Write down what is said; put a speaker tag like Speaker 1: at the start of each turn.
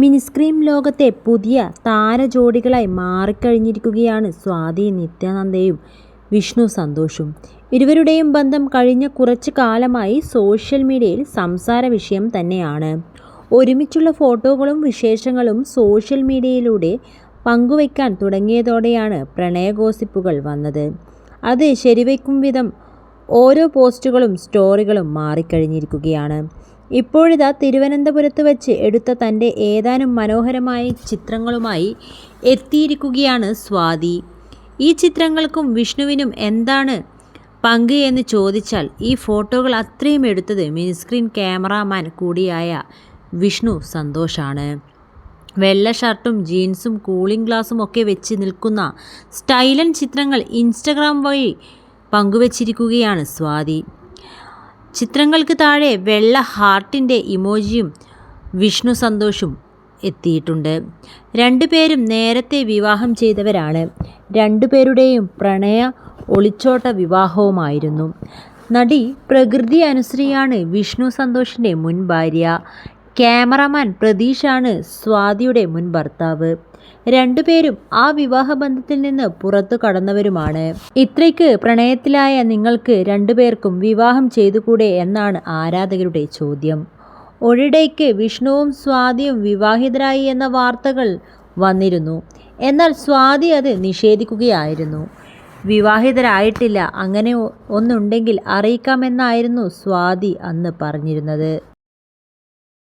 Speaker 1: Mini screen ലോകത്തെ പുതിയ താരജോഡികളായി മാറിക്കഴിഞ്ഞിരിക്കുകയാണ് സ്വാതി നിത്യാനന്ദയും വിഷ്ണു സന്തോഷും. ഇരുവരുടെയും ബന്ധം കഴിഞ്ഞ കുറച്ച് കാലമായി സോഷ്യൽ മീഡിയയിൽ സംസാര വിഷയം തന്നെയാണ്. ഒരുമിച്ചുള്ള ഫോട്ടോകളും വിശേഷങ്ങളും സോഷ്യൽ മീഡിയയിലൂടെ പങ്കുവയ്ക്കാൻ തുടങ്ങിയതോടെയാണ് പ്രണയഗോസിപ്പുകൾ വന്നത്. അത് ശരിവയ്ക്കും വിധം ഓരോ പോസ്റ്റുകളും സ്റ്റോറികളും മാറിക്കഴിഞ്ഞിരിക്കുകയാണ്. ഇപ്പോഴിതാ തിരുവനന്തപുരത്ത് വെച്ച് എടുത്ത തന്റെ ഏതാനും മനോഹരമായ ചിത്രങ്ങളുമായി എത്തിയിരിക്കുകയാണ് സ്വാതി. ഈ ചിത്രങ്ങൾക്കും വിഷ്ണുവിനും എന്താണ് പങ്ക് എന്ന് ചോദിച്ചാൽ ഈ ഫോട്ടോകൾ അത്രയും എടുത്തത് മിനിസ്ക്രീൻ ക്യാമറാമാൻ കൂടിയായ വിഷ്ണു സന്തോഷാണ്. വെള്ള ഷർട്ടും ജീൻസും കൂളിംഗ് ഗ്ലാസും ഒക്കെ വെച്ച് നിൽക്കുന്ന സ്റ്റൈലൻ ചിത്രങ്ങൾ ഇൻസ്റ്റഗ്രാം വഴി പങ്കുവച്ചിരിക്കുകയാണ് സ്വാതി. ചിത്രങ്ങൾക്ക് താഴെ വെള്ള ഹാർട്ടിന്റെ ഇമോജിയും വിഷ്ണു സന്തോഷും എത്തിയിട്ടുണ്ട്. രണ്ടുപേരും നേരത്തെ വിവാഹം ചെയ്തവരാണ്. രണ്ടുപേരുടെയും പ്രണയ ഒളിച്ചോട്ട വിവാഹവുമായിരുന്നു. നടി പ്രകൃതി അനുശ്രീയാണ് വിഷ്ണു സന്തോഷിന്റെ മുൻ ഭാര്യ. ക്യാമറമാൻ പ്രതീഷാണ് സ്വാതിയുടെ മുൻ ഭർത്താവ്. രണ്ടുപേരും ആ വിവാഹബന്ധത്തിൽ നിന്ന് പുറത്തു കടന്നവരുമാണ്. ഇത്രയ്ക്ക് പ്രണയത്തിലായ നിങ്ങൾക്ക് രണ്ടുപേർക്കും വിവാഹം ചെയ്തുകൂടെ എന്നാണ് ആരാധകരുടെ ചോദ്യം. ഒരിടയ്ക്ക് വിഷ്ണുവും സ്വാതിയും വിവാഹിതരായി എന്ന വാർത്തകൾ വന്നിരുന്നു. എന്നാൽ സ്വാതി അത് നിഷേധിക്കുകയായിരുന്നു. വിവാഹിതരായിട്ടില്ല. അങ്ങനെ ഒന്നുണ്ടെങ്കിൽ അറിയിക്കാമെന്നായിരുന്നു സ്വാതി അന്ന് പറഞ്ഞിരുന്നത്.